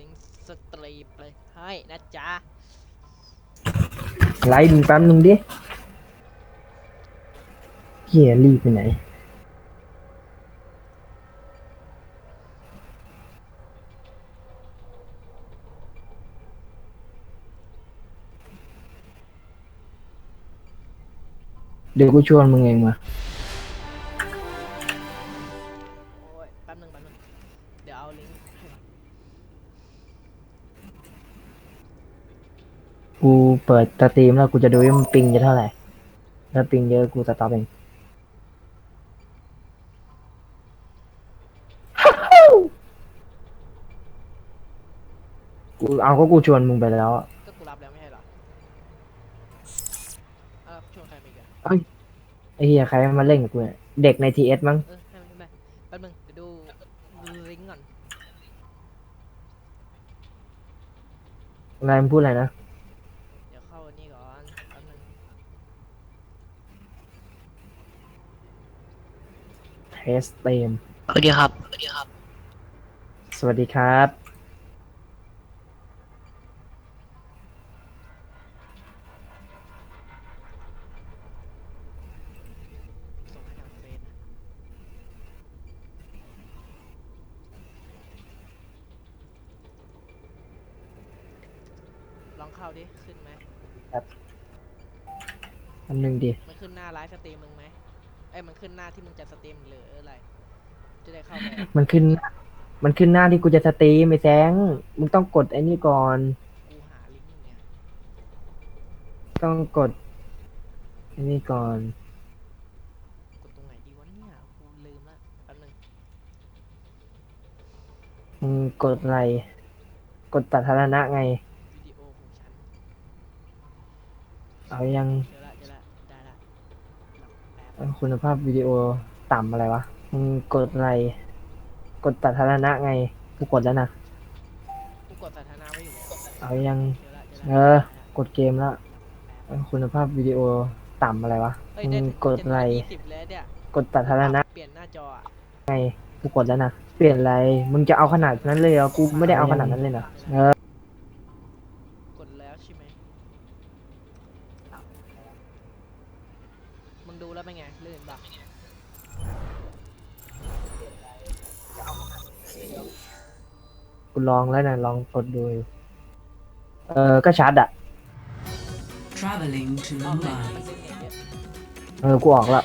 ลิงก์สตรีมเลยให้นะจ๊ะ ไลฟ์ดูแป๊บนึงดิเฮียรีบไปไหน เดี๋ยวกูชวนมึงเองมา กูเปิดสตรีมแล้วกูจะดูว่ามันปิงจะเท่าไหร่ถ้าปิงเยอะกูสต็อปเองกูเอาก็กูชวนมึงไปแล้วอะก็กูรับแล้วไม่ใช่เหรอเออชวนใครมาอีกอะไอ้เฮียใครมาเล่นกับกูเนี่ยเด็กในทีเอสมั้งเออให้มันไปแป๊บนึงเดี๋ยวดูลิงก์ก่อน อะไรมันพูดอะไรนะ เดี๋ยวเข้าอันนี้ก่อนแป๊บนึง เทสเต็มสวัสดีครับ สวัสดีครับ สวัสดีครับส่งให้ทางเฟซนะลองเข้าดิ ขึ้นไหมอันหนึ่งดิ มันขึ้นหน้าไลฟ์สตรีมมึงไหมเอ้ยมันขึ้นหน้าที่มึงจะสตรีมหรืออะไร จะได้เข้าไปมันขึ้น มันขึ้นหน้าที่กูจะสตรีมไม่แซงมึงต้องกดไอ้นี่ก่อน กูหาลิงก์อยู่เนี่ยต้องกดไอ้นี่ก่อน กดตรงไหนดีวะเนี่ยกูลืมละแป๊บนึงมึงกดอะไร กดสาธารณะไง วิดีโอของฉันเอายัง เจอ คุณภาพวิดีโอต่ำอะไรวะมึงกดอะไร กดสาธารณะไงกูกดแล้วนะกูกดสาธารณะไว้อยู่แล้วเอายังเจอละเจอเอละอกดเกมแล้วเอ้าคุณภาพวิดีโอต่ำอะไรวะเอ้ยมึได้งถึงกดอะไรยี่สิบแล้วเนี่ยกดสาธารณะเปลี่ยนหน้าจออะไงกูกดแล้วนะเปลี่ยนอะไรมึงจะเอาขนาดนั้นเลยเหรอกูไม่ได้เอาขนาดนั้นเลยนะเออ กดแล้วใช่ไหมมึงดูแล้วเป็นไงลื่นปะ กูลองแล้วนะลองกดดูอยู่เออก็ชัดอะ Traveling to ออกแรง Mumbai. ซึ่งเห็นเนี่ยเออกูออกละ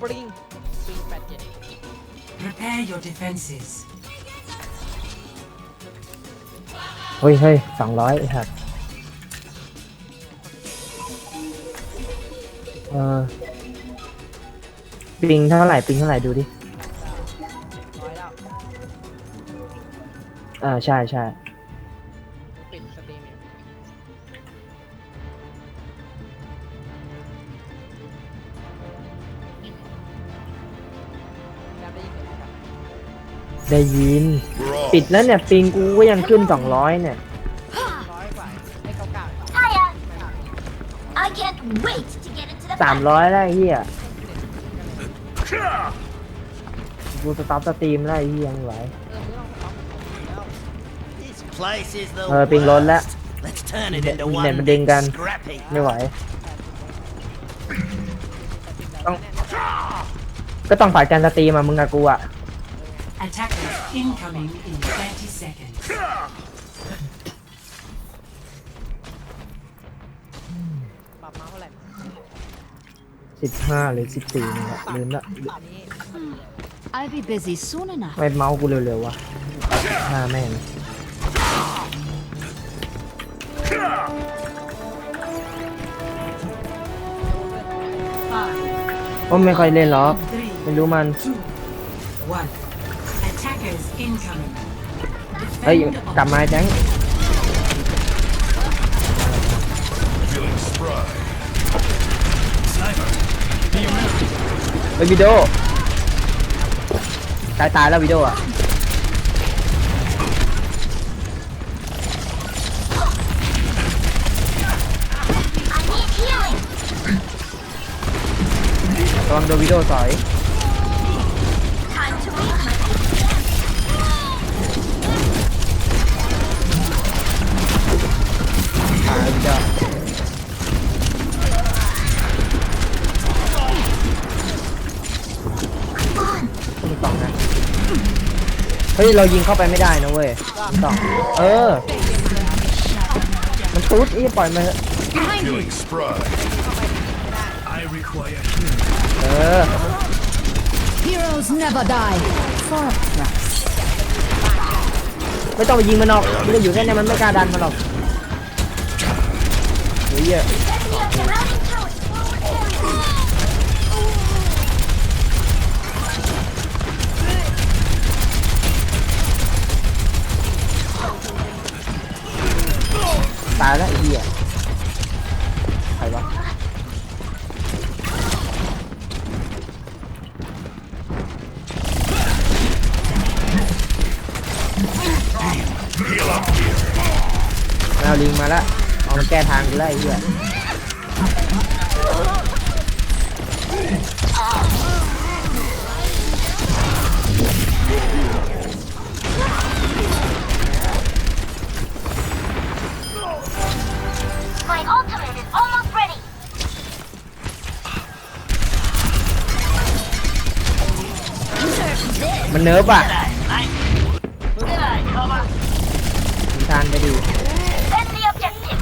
ปริงปริงแปดเจ็ด Prepare your defenses. เฮ้ยเฮ้ยสองร้อยไอ้สัตว์เออปิงเท่าไหร่ปิงเท่าไหร่ดูดิ ออใช่ใช่ปิดสตรีมอยู่ยังได้ยินเสียงไหมครับได้ยิน ปิดแล้วเนี่ยปิงกูก็ยังขึ้นสองร้อยเนี่ย ร้อยกว่าไอ้เก้าเก้า Hiya! I can't wait to get into the สามร้อยได้เฮียกูสต็อปสตรีมได้เฮียยังไหว เออปิงล้นแล้ว worst. Let's turn it into เน็ต one มันดึง big กัน scrappy. ไม่ไหว ต้อง ก็ต้องฝ่ายการสตรีมมามึงกับกูอะ Attackers incoming in 30 seconds. ปรับมาเท่าไหร่สิบห้าหรือสิบสี่นี่แหละลืมละอันนี้ I'll be busy soon enough. ไม่เมาส์กูเร็วๆวะห้าแม่ง Five, ก็ไม่ค่อยเล่นหรอกไม่รู้มัน เฮ้ย กลับมาแจ้งเฮ้ยวิดีโอตายตายแล้ววิดีโออะ อนโดวิโดสอยหายจ้ะคุณตองนะ เฮ้ย เรายิงเข้าไปไม่ได้นะเว้ยคุตอง เออ มันตุ๊ดอีปล่อยมา Killing. เออ Heroes never die. For a price. ไม่ต้องไปยิงมันหรอกมันจะอยู่แค่เนี้มันไม่กล้าดันมันหรอกเฮ้ยเหี้ย ลิงมาแล้วเอามาแก้ทางกูแล้วไอ้เหี้ย My ultimate is almost ready. มันเนิร์ฟอะมีทานไปดิ Send the objective.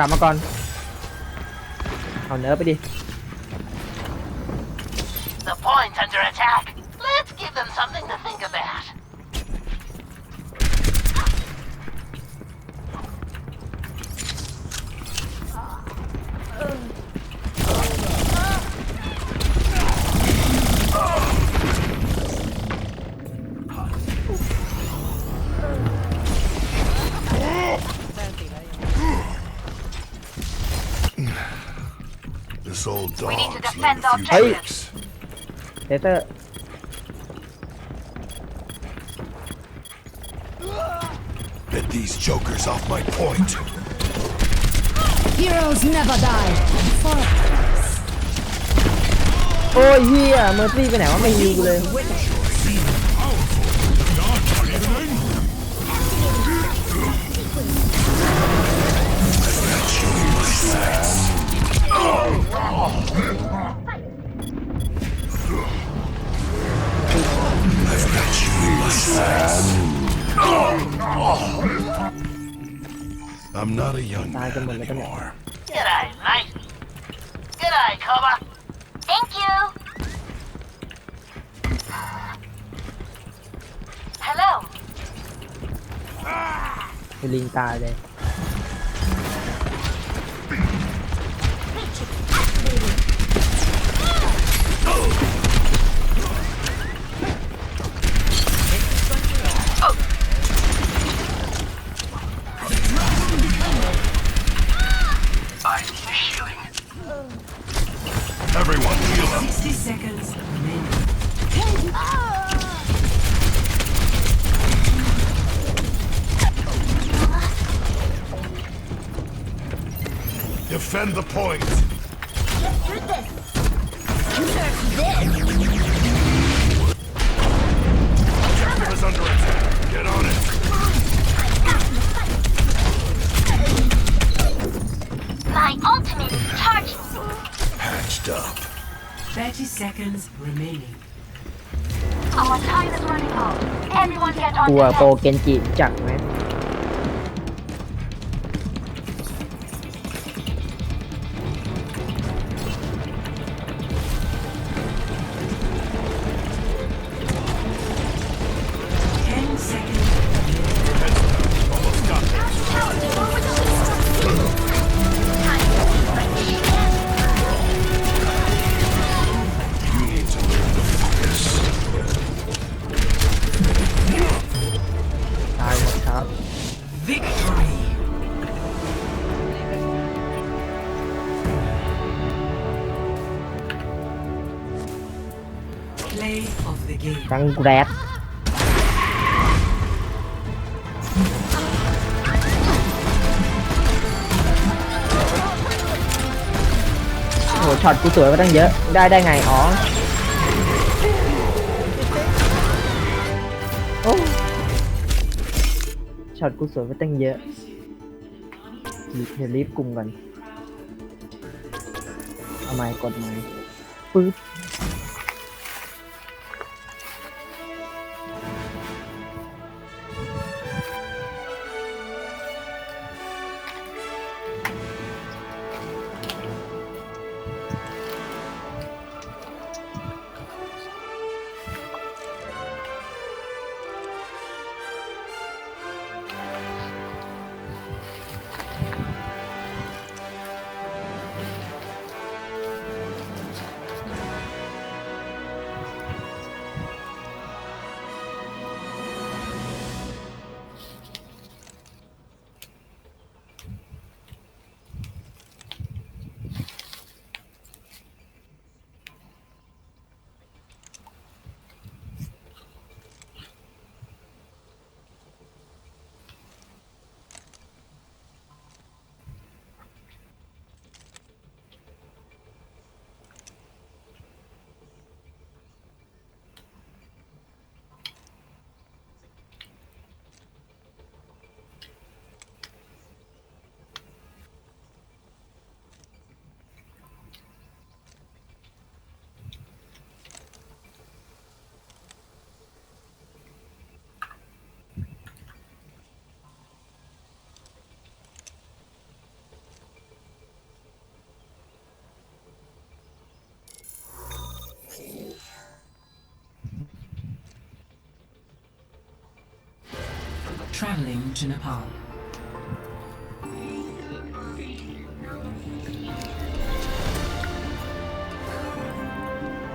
กลับมาก่อน เอาเนื้อไปดิ to learned defend a our few Hey. tricks. เทเตอร์ Get these jokers off my point. Heroes never die. For a price. โอ้ยเฮียเมอร์ซี่ไปไหนวะไม่ฮิวกูเลย I'm not a young man anymore. G'day, mate. G'day, Cobber. Thank you. Hello. Linh tài đây. point. Let's do this. Nerf this. Objective is under attack. Get on it. My ultimate is charging. Patched up. 30 seconds remaining. Our time is running out. Everyone get on กลัว the โป net. เกนจิรู้จักไห ะ รั้งแรกโอ้โหช็อตกูสวยมาตั้งเยอะ ได้ได้ไง อ๋อ โอ้ช็อตกูสวยมาตั้งเยอะเดี๋ยวรีบกลุ่มก่อน เอาไม้กดไม้ปึ๊บ Traveling to Nepal.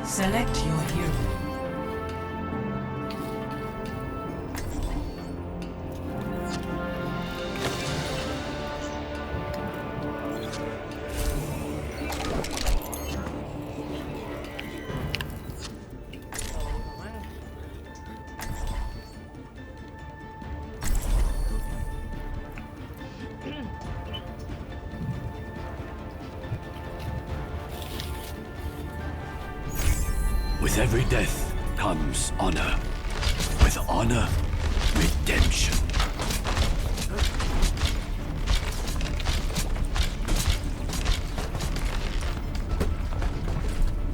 Select your With every death comes honor. With honor, redemption.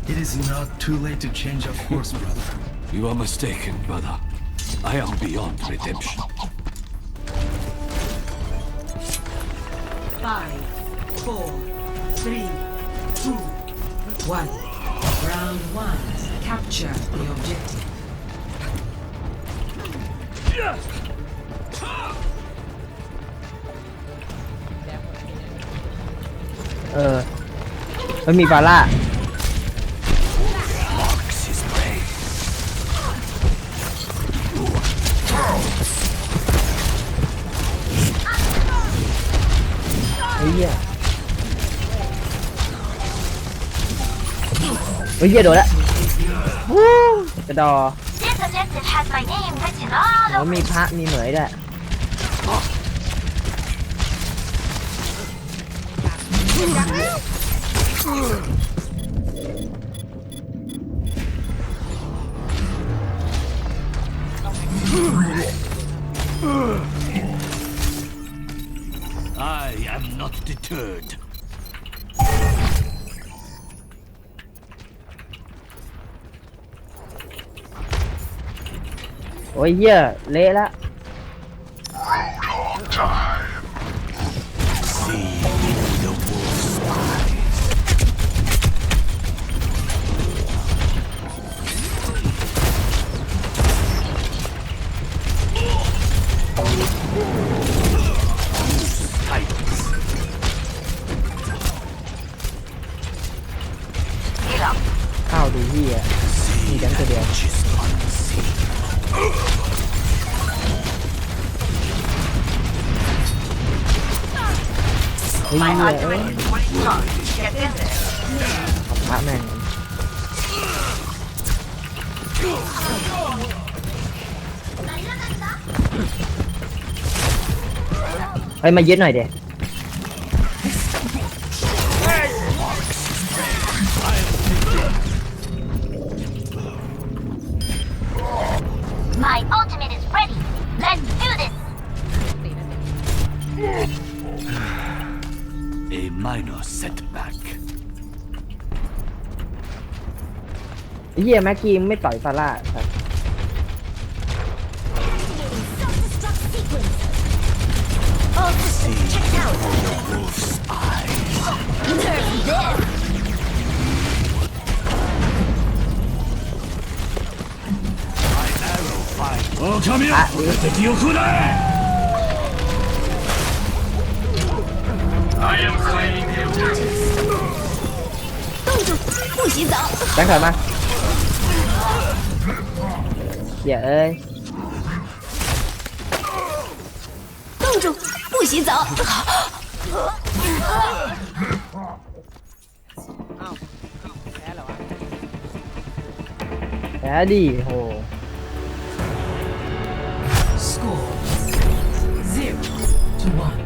It is not too late to change our course, brother. You are mistaken, brother. I am beyond redemption. Five, four, three, two, one. Round one. Capture the objective. เออ มันมีฟาร่า Marks his prey. เฮ้เหี้ยเฮ้เหี้ยโดนละ วู้กระดอ This objective has my name written all แล้ว over มีพระมีเหมยด้วย I am not deterred. โอ้ยเหี้ยเละละ เฮ้ยเหี้ยเอ้ยพระแม่งเฮ้ยมายึดหน่อยเด็ My เหี้ยแม็กกี้ไม่ต่อยฟาร่าครับ Self-destruct sequence. All systems checked out. Wolf's eyes. Nerf this. My arrow finds. Oh, come here. อ่ะดี 敵を食らえ I am claiming the objective. 冻住，不洗澡。 แบงค์ถอยมา เหี้ยเอ้ย 冻住，不洗澡。 อ้าวแพ้เหรอวะ แพ้ดิโห Score zero to one.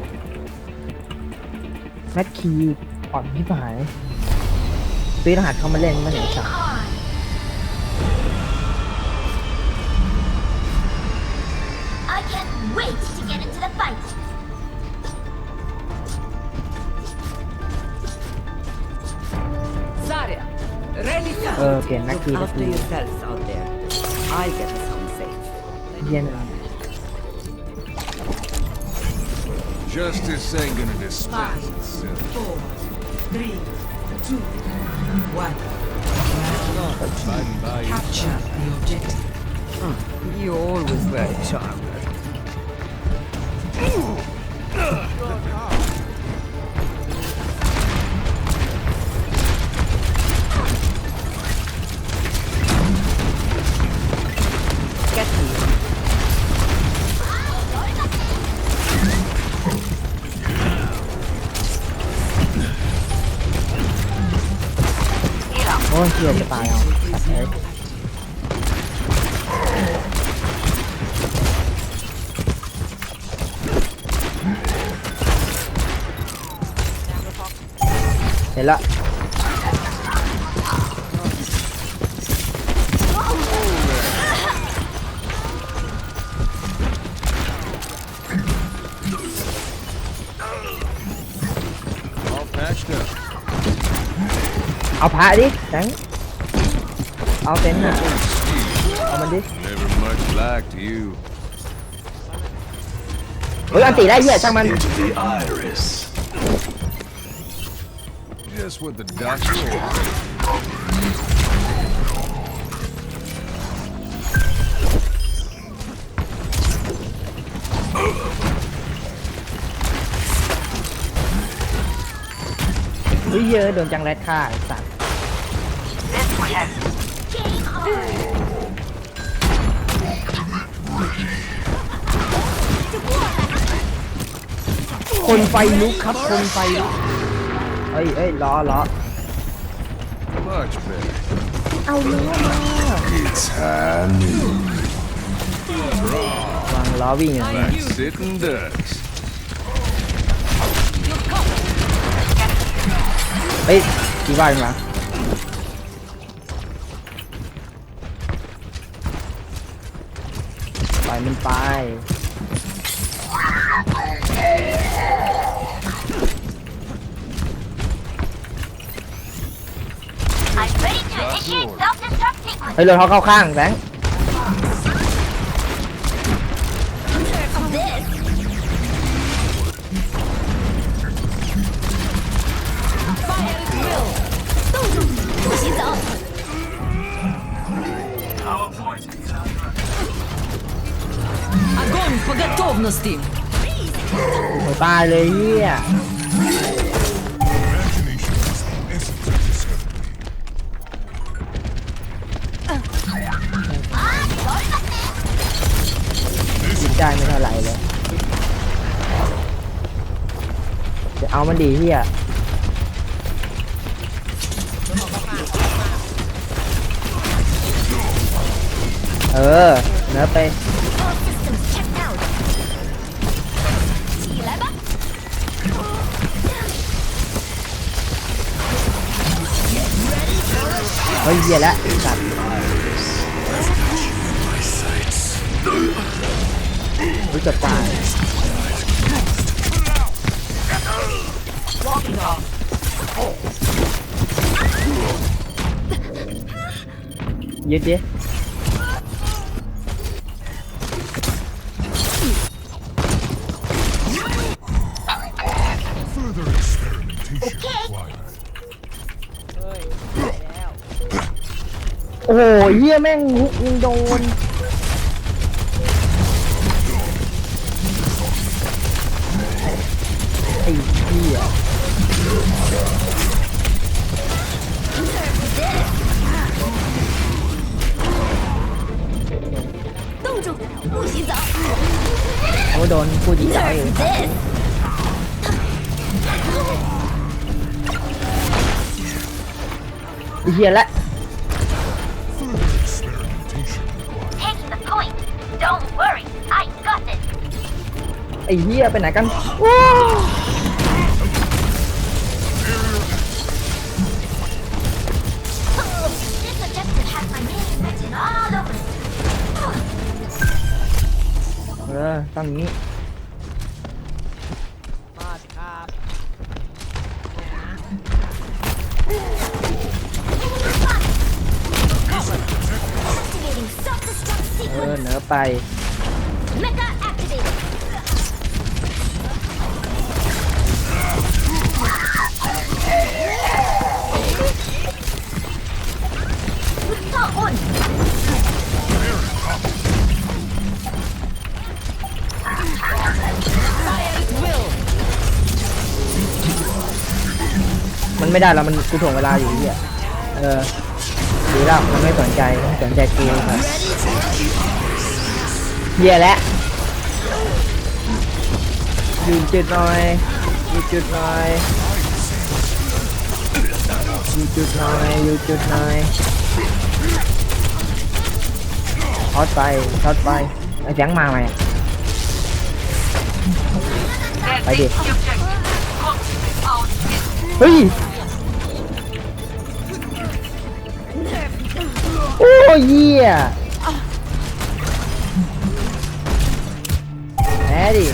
แม็กคีอ่อนที่ผายซื้อรหัสเข้ามาเล่นมันไหนสัก I Okay, Look after yourselves out there. I'll get us home safe. Yeah. Justice ain't gonna disguise itself. Four, three, two, one. Capture the objective. Mm, you always were a charmer. เชี่ยจะต เอาพระดิแสงเอาเต็นท์น่ะเอามันดิ Never much like to you. เฮ้ยอันตีได้เหี้ยช่างมัน Into the iris. Just what the doctor ordered. เฮ้ยเยอะโดนจังแรดฆ่าไอ้สัตว์ This way. คนไฟลุกครับ คนไฟลุกเฮ้ยเฮ้ยล้อล้อ Much better. เอาล้อมา It's high noon. วางล้อวิ่งอย่างนี้ Like sitting ducks. เฮ้ยดีว่าจังวะปล่อยมัน ไป I'm ready to initiate self-destruct sequence. เฮ้ยรถเขาเข้าข้างแบงค์ Uselnosti. ตายเลยเฮียจิตใจไม่เท่าไรเลยจะเอามันดีเฮียเออเนื้อไป เฮ้ยเฮียแล้วสัตว์รู้จักตายยึดดิ โอ้โหเฮียแม่งฮุกยิงโดน ไอ้เฮีย 冻住，不洗澡。 เขาโดนผู้ยิงตาย This ไอ้เฮียและ ไอ้เฮียไปไหนกันว้าว This objective has my name written all over it. เออต้องอย่างนี้มาสิครับเนี่ยนะ Activating self-destruct เอ sequence. อเหนือไป ไม่ได้แล้วมันกูถ่วงเวลาอยู่เนี่ยเออดีแล้วมันไม่สนใจสนใจเกมครับเหี้ยแล้วยืนจุดหน่อยยืนจุดหน่อยยืนจุดหน่อยยืนจุดหน่อยช็อตไปช็อตไปไอ้แจ้งมาไหมไปดิเฮ้ย เยี่ยแหมดิ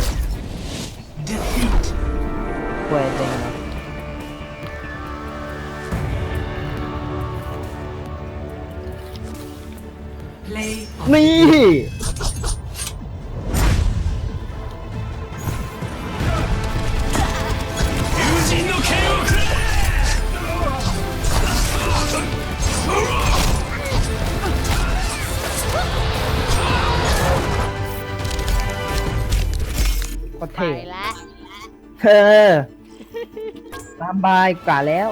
เธอตามบายกว่าแล้ว